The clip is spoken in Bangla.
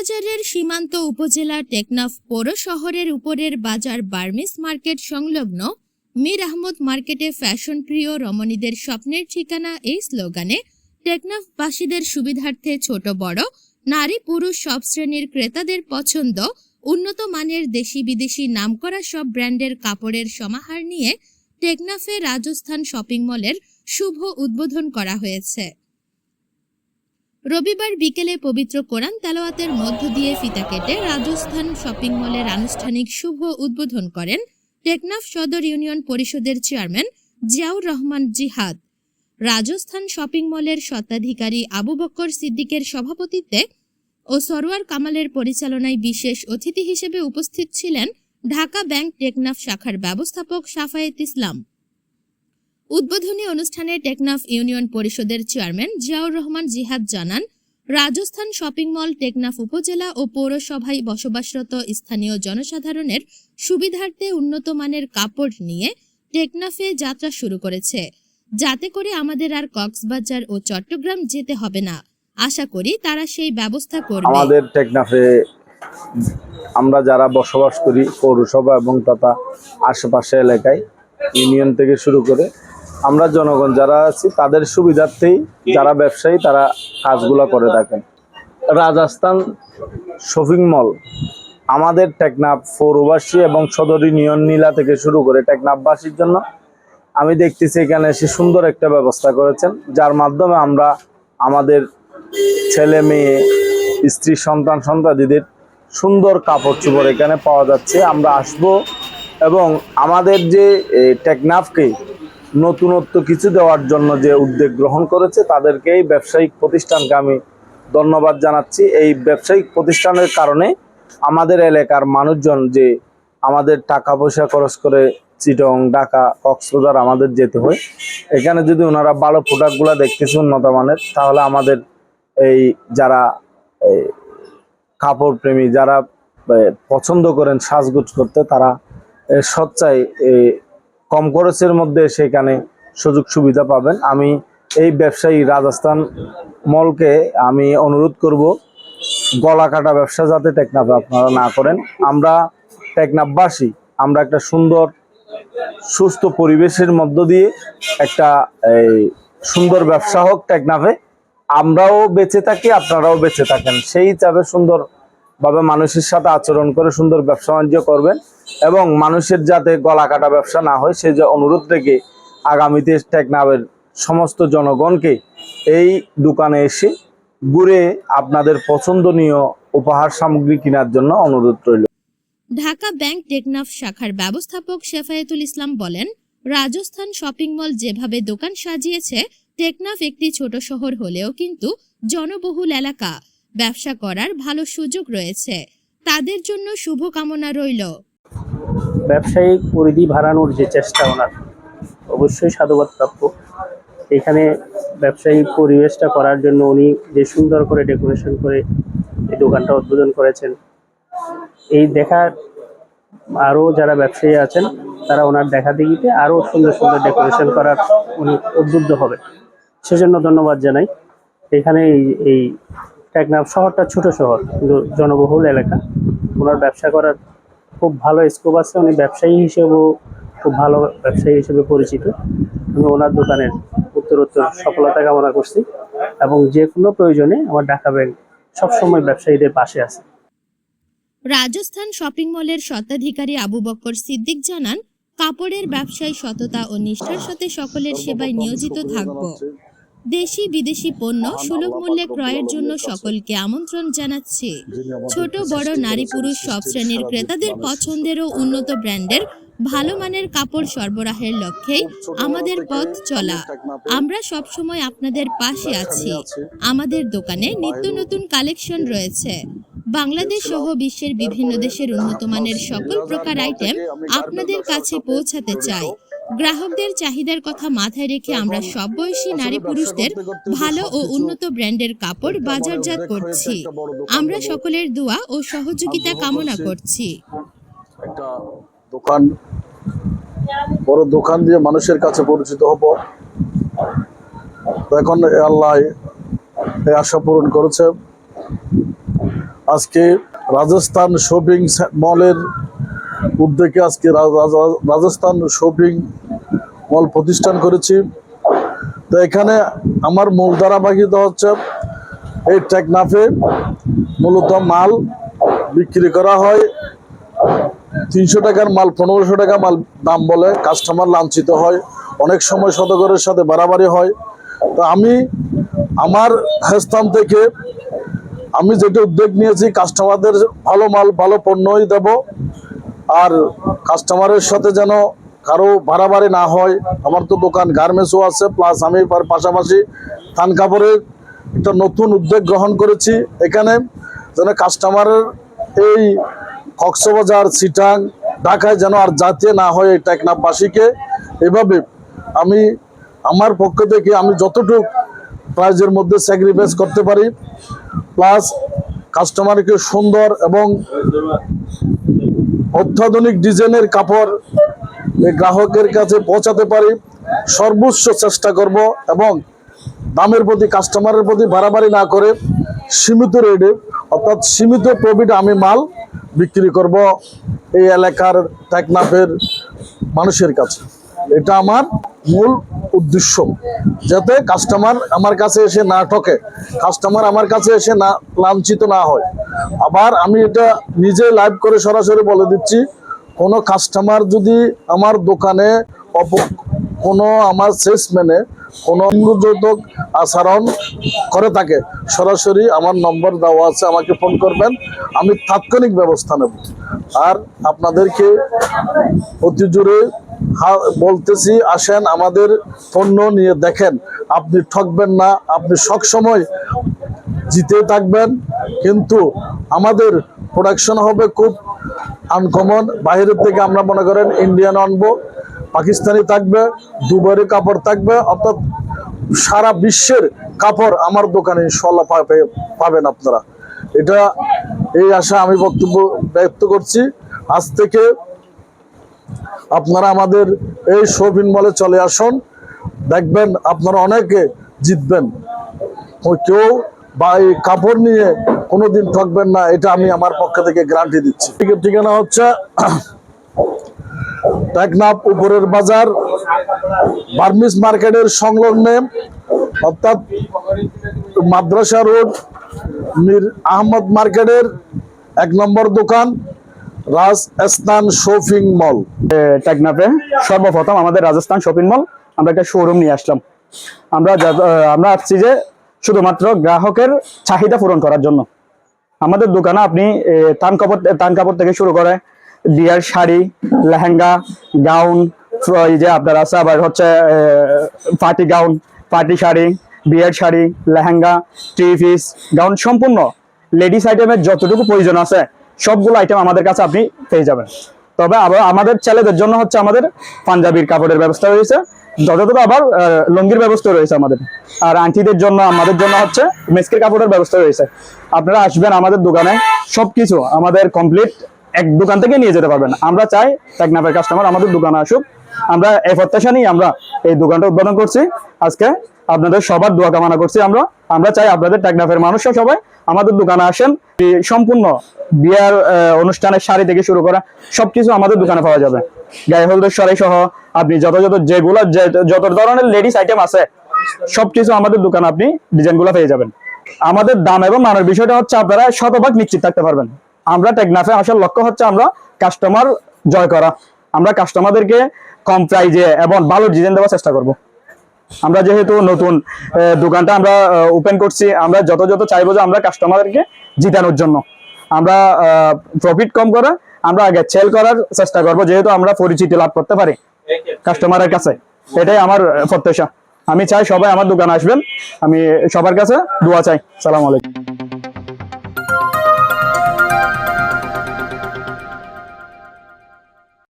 কক্সবাজারের সীমান্ত উপজেলা টেকনাফ পৌর শহরের উপরের বাজার বার্মিস মার্কেট সংলগ্ন মীর আহমদ মার্কেটে ফ্যাশন প্রিয় রমণীদের স্বপ্নের ঠিকানা এই স্লোগানে টেকনাফবাসীদের সুবিধার্থে ছোট, বড়, নারী, পুরুষ সব শ্রেণির ক্রেতাদের পছন্দ, উন্নত মানের দেশি বিদেশি নামকরা সব ব্র্যান্ডের কাপড়ের সমাহার নিয়ে টেকনাফে রাজস্থান শপিং মলের শুভ উদ্বোধন করা হয়েছে। রবিবার বিকেলে পবিত্র কোরআন তেলাওয়াতের মধ্য দিয়ে ফিতা কেটে রাজস্থান শপিং মলের আনুষ্ঠানিক শুভ উদ্বোধন করেন টেকনাফ সদর ইউনিয়ন পরিষদের চেয়ারম্যান জিয়াউর রহমান জিহাদ। রাজস্থান শপিং মলের স্বত্বাধিকারী আবু বক্কর সিদ্দিকের সভাপতিত্বে ও সরোয়ার কামালের পরিচালনায় বিশেষ অতিথি হিসেবে উপস্থিত ছিলেন ঢাকা ব্যাংক টেকনাফ শাখার ব্যবস্থাপক সাফায়েত ইসলাম। উদ্বোধনী অনুষ্ঠানে টেকনাফ ইউনিয়ন পরিষদের চেয়ারম্যান জিয়াউর রহমান জিহাদ জানান, রাজস্থান শপিং মল, টেকনাফ উপজেলা ও পৌরসভায় বসবাসরত স্থানীয় জনসাধারণের সুবিধার্থে উন্নত মানের কাপড় নিয়ে টেকনাফে যাত্রা শুরু করেছে। যাতে করে আমাদের আর কক্সবাজার ও চট্টগ্রাম যেতে হবে না। আশা করি তারা সেই ব্যবস্থা করবে। আমাদের টেকনাফে আমরা যারা বসবাস করি পৌরসভা এবং তথা আশেপাশে এলাকায় ইউনিয়ন থেকে শুরু করে আমরা জনগণ যারা আছি তাদের সুবিধার্থেই যারা ব্যবসায়ী তারা কাজগুলো করে থাকেন। রাজস্থান শপিং মল আমাদের টেকনাফ পৌরবাসী এবং সদর ইউনিয়ন নীলা থেকে শুরু করে টেকনাফবাসীর জন্য আমি দেখতেছি এখানে এসে সুন্দর একটা ব্যবস্থা করেছেন যার মাধ্যমে আমরা আমাদের ছেলে মেয়ে স্ত্রী সন্তান সন্তাদিদের সুন্দর কাপড় চোপড় এখানে পাওয়া যাচ্ছে। আমরা আসব এবং আমাদের যে টেকনাফকে নতুনত্ব কিছু দেওয়ার জন্য যে উদ্যোগ গ্রহণ করেছে, তাদেরকে এই ব্যবসায়িক প্রতিষ্ঠানকে আমি ধন্যবাদ জানাচ্ছি। এই ব্যবসায়িক প্রতিষ্ঠানের কারণে আমাদের এলাকার মানুষজন যে আমাদের টাকা পয়সা খরচ করে চিটং, ঢাকা, কক্সবাজার আমাদের যেতে হয়, এখানে যদি ওনারা ভালো প্রোডাক্টগুলো দেখতেছে উন্নত মানের, তাহলে আমাদের এই যারা কাপড় প্রেমী যারা পছন্দ করেন, সাজগুজ করতে, তারা সচ্চাই কম খরচের মধ্যে সেখানে সুযোগ সুবিধা পাবেন। আমি এই ব্যবসায়ী রাজস্থান মলকে আমি অনুরোধ করব গলা কাটা ব্যবসা যাতে টেকনাফে আপনারা না করেন। আমরা টেকনাফবাসী, আমরা একটা সুন্দর, সুস্থ পরিবেশের মধ্য দিয়ে একটা এই সুন্দর ব্যবসা হোক টেকনাফে আমরাও বেঁচে থাকি, আপনারাও বেঁচে থাকেন। সেই হিসাবে সুন্দরভাবে মানুষের সাথে আচরণ করে সুন্দর ব্যবসা বাণিজ্য করবেন। এবং মানুষের যাতে গলা কাটা ব্যবসা না হয়, সেই যে অনুরোধ থেকে আগামীতে টেকনাফের সমস্ত জনগণকে এই দোকানে এসে ঘুরে আপনাদের পছন্দনীয় উপহার সামগ্রী কেনার জন্য অনুরোধ রইল। ঢাকা ব্যাংক টেকনাফ শাখার ব্যবস্থাপক শেফায়েতুল ইসলাম বলেন, রাজস্থান শপিং মল যেভাবে দোকান সাজিয়েছে, টেকনাফ একটি ছোট শহর হলেও কিন্তু জনবহুল এলাকা। ব্যবসা করার ভালো সুযোগ রয়েছে। তাদের জন্য শুভকামনা রইল। ব্যবসায়িক পরিধি বাড়ানোর যে চেষ্টা ওনার, অবশ্যই সাধুবাদ প্রাপ্য এখানে ব্যবসায়িক পরিবেশটা করার জন্য উনি যে সুন্দর করে ডেকোরেশন করে এই দোকানটা উদ্বোধন করেছেন, এই দেখার আরও যারা ব্যবসায়ী আছেন, তারা ওনার দেখা দেখিতে আরও সুন্দর সুন্দর ডেকোরেশন করার উনি উদ্বুদ্ধ হবে। সেজন্য ধন্যবাদ জানাই। এখানে এই এই টেকনাফ শহরটা ছোট শহর, কিন্তু জনবহুল এলাকা। ওনার ব্যবসা করার খুব ভালো স্কোপ আছে। উনি ব্যবসায়ী হিসেবেও খুব ভালো ব্যবসায়ী হিসেবে পরিচিত। আমি ওনার দোকানের উত্তরোত্তর সফলতা কামনা করছি এবং যে কোনো প্রয়োজনে আমার ঢাকা ব্যাংক সবসময় ব্যবসায়ীদের পাশে আছে। রাজস্থান শপিং মলের স্বত্বাধিকারী আবু বক্কর সিদ্দিক জানান, কাপড়ের ব্যবসায় সততা ও নিষ্ঠার সাথে সকলের সেবায় নিয়োজিত থাকব। দেশি বিদেশি পণ্য সুলভ মূল্যে ক্রয়ের জন্য সকলকে আমন্ত্রণ জানাচ্ছি। ছোট বড় নারী পুরুষ সব শ্রেণির ক্রেতাদের পছন্দের ও উন্নত ব্র্যান্ডের ভালো মানের কাপড় সরবরাহের লক্ষ্যেই আমাদের পথ চলা। আমরা সবসময় আপনাদের পাশে আছি। আমাদের দোকানে নিত্য নতুন কালেকশন রয়েছে। বাংলাদেশ সহ বিশ্বের বিভিন্ন দেশের উন্নত মানের সকল প্রকার আইটেম আপনাদের কাছে পৌঁছাতে চাই। গ্রাহকদের চাহিদার কথা মাথায় রেখে আমরা সব বয়সী নারী পুরুষদের ভালো ও উন্নত ব্র্যান্ডের কাপড় বাজারজাত করছি। আমরা সকলের দোয়া ও সহযোগিতা কামনা করছি। একটা দোকান বড় দোকান দিয়ে মানুষের কাছে পরিচিত হব। এখন আল্লাহ এই আশা পূরণ করেছে। আজকে রাজস্থান শপিং মলের উদ্যোগে আজকে রাজস্থান শপিং মল প্রতিষ্ঠান করেছি। তো এখানে আমার মূল ধারাবাহিকতা হচ্ছে এই টেকনাফে মূলত মাল বিক্রি করা হয়। তিনশো টাকার মাল, পনেরোশো টাকা মাল দাম বলে কাস্টমার লাঞ্ছিত হয়। অনেক সময় শতকরের সাথে বাড়াবাড়ি হয়। তো আমি আমার স্থান থেকে আমি যেটা উদ্যোগ নিয়েছি, কাস্টমারদের ভালো মাল, ভালো পণ্যই দেব। আর কাস্টমারের সাথে যেন কারও বাড়াবাড়ি না হয়, আমার তো দোকান গার্মেন্টসও আছে প্লাস আমি পাশাপাশি থান কাপড়ের একটা নতুন উদ্যোগ গ্রহণ করেছি। এখানে যেন কাস্টমারের এই কক্সবাজার, সিটাং, ঢাকায় যেন আর জাতীয় না হয় এই টেকনাফবাসীকে, এভাবে আমি আমার পক্ষ থেকে আমি যতটুকু প্রাইজের মধ্যে স্যাক্রিফাইস করতে পারি প্লাস কাস্টমারকে সুন্দর এবং অত্যাধুনিক ডিজাইনের কাপড় গ্রাহকের কাছে পৌঁছাতে পারি। সর্বোচ্চ চেষ্টা করব এবং দামের প্রতি কাস্টমারের প্রতি বাড়াবাড়ি না করে সীমিত রেটে অর্থাৎ সীমিত প্রফিট আমি মাল বিক্রি করব এই এলাকার টেকনাফের মানুষের কাছে। এটা আমার মূল উদ্দেশ্য। যাতে কাস্টমার আমার কাছে এসে না ঠকে কাস্টমার আমার কাছে এসে না লাঞ্ছিত না হয়। আবার আমি এটা নিজে লাইভ করে সরাসরি বলে দিচ্ছি, কোনো কাস্টমার যদি আমার দোকানে অপ, কোনো আমার সেলসম্যানে কোনো অনুযোজক আচরণ করে থাকে, সরাসরি আমার নম্বর দেওয়া আছে, আমাকে ফোন করবেন, আমি তাৎক্ষণিক ব্যবস্থা নেব। আর আপনাদেরকে অতি জোরে বলতেছি, আসেন আমাদের পণ্য নিয়ে দেখেন, আপনি ঠকবেন না, আপনি সবসময় জিতে থাকবেন, কিন্তু আমাদের প্রোডাকশন হবে খুব আনকমন বাইরের থেকে আমরা মনে করেন ইন্ডিয়ান আনব, পাকিস্তানি থাকবে দুবারের কাপড় থাকবে, অর্থাৎ সারা বিশ্বের কাপড় আমার দোকানে ইনশাল্লাহ পাবে- পাবেন আপনারা। এটা এই আশা আমি বক্তব্য ব্যক্ত করছি। আজ থেকে আপনারা আমাদের এই শপিং মলে চলে আসুন। দেখবেন আপনারা অনেকে জিতবেন। কেউ বা এই কাপড় নিয়ে কোনোদিন ঠকবেন না, এটা আমি আমার পক্ষ থেকে গ্যারান্টি দিচ্ছি। ঠিকানা হচ্ছে টেকনাফ উপরের বাজার বার্মিস মার্কেটের সংলগ্নে, অর্থাৎ মাদ্রাসা রোড, মীর আহমদ মার্কেটের এক নম্বর দোকান, রাজ স্নান শপিং মল। টেকনাফে সর্বপ্রথম আমাদের রাজস্থান শপিং মল, আমরা একটা শোরুম নিয়ে আসলাম। আমরা আমরা আসছি যে শুধুমাত্র গ্রাহকের চাহিদা পূরণ করার জন্য। আমাদের দোকানে আপনি তান কাপড় তান কাপড় থেকে শুরু করে বিয়ার শাড়ি, লেহেঙ্গা, গাউন এই যে আপনার আছে আবার হচ্ছে পার্টি গাউন পার্টি শাড়ি, বিয়ার sari, lehenga, three piece, gown সম্পূর্ণ। লেডিস আইটেমের যতটুকু প্রয়োজন আছে, সবগুলো আইটেম আমাদের কাছে আপনি পেয়ে যাবেন। তবে আবার আমাদের ছেলেদের জন্য হচ্ছে আমাদের পাঞ্জাবির কাপড়ের ব্যবস্থা রয়েছে। যতটুকু আবার লুঙ্গির ব্যবস্থা রয়েছে আমাদের। আর আন্টিদের জন্য, আমাদের জন্য হচ্ছে মেসকের কাপড়ের ব্যবস্থা রয়েছে। আপনারা আসবেন আমাদের দোকানে, সবকিছু আমাদের কমপ্লিট এক দোকান থেকে নিয়ে যেতে পারবেন। আমরা চাই টেকনাফের কাস্টমার আমাদের দোকানে আসুক। আমরা এই প্রত্যাশা নিয়ে আমরা এই দোকানটা উদ্বোধন করছি। আজকে আপনাদের সবার দোয়া কামনা করছি আমরা। আমরা চাই আপনাদের টেকনাফের মানুষরা সবাই আমাদের দোকানে আসেন। সম্পূর্ণ বিয়ার অনুষ্ঠানের শাড়ি থেকে শুরু করা সবকিছু আমাদের দোকানে পাওয়া যাবে। গায়ে হলুদের শাড়ি সহ আপনি যত যত যেগুলো যত ধরনের লেডিস আইটেম আছে, সবকিছু আমাদের দোকানে আপনি ডিজাইনগুলো পেয়ে যাবেন। আমাদের দাম এবং মানের বিষয়টা হচ্ছে আপনারা শতভাগ নিশ্চিত থাকতে পারবেন। আমরা টেকনাফে আসার লক্ষ্য হচ্ছে আমরা কাস্টমার জয় করা। আমরা কাস্টমারদেরকে কম প্রাইজে এবং ভালো ডিজাইন দেওয়ার চেষ্টা করব। আমরা যেহেতু নতুন দোকানটা আমরা ওপেন করছি, আমরা যত যত চাইব যে আমরা কাস্টমারদেরকে জিতানোর জন্য। আমরা প্রফিট কম করা, আমরা আগে সেল করার চেষ্টা করব, যেহেতু আমরা পরিচিতি লাভ করতে পারি। কাস্টমারের কাছে। এটাই আমার প্রত্যাশা। আমি চাই সবাই আমার দোকানে আসবেন। আমি সবার কাছে দোয়া চাই। সালাম আলাইকুম।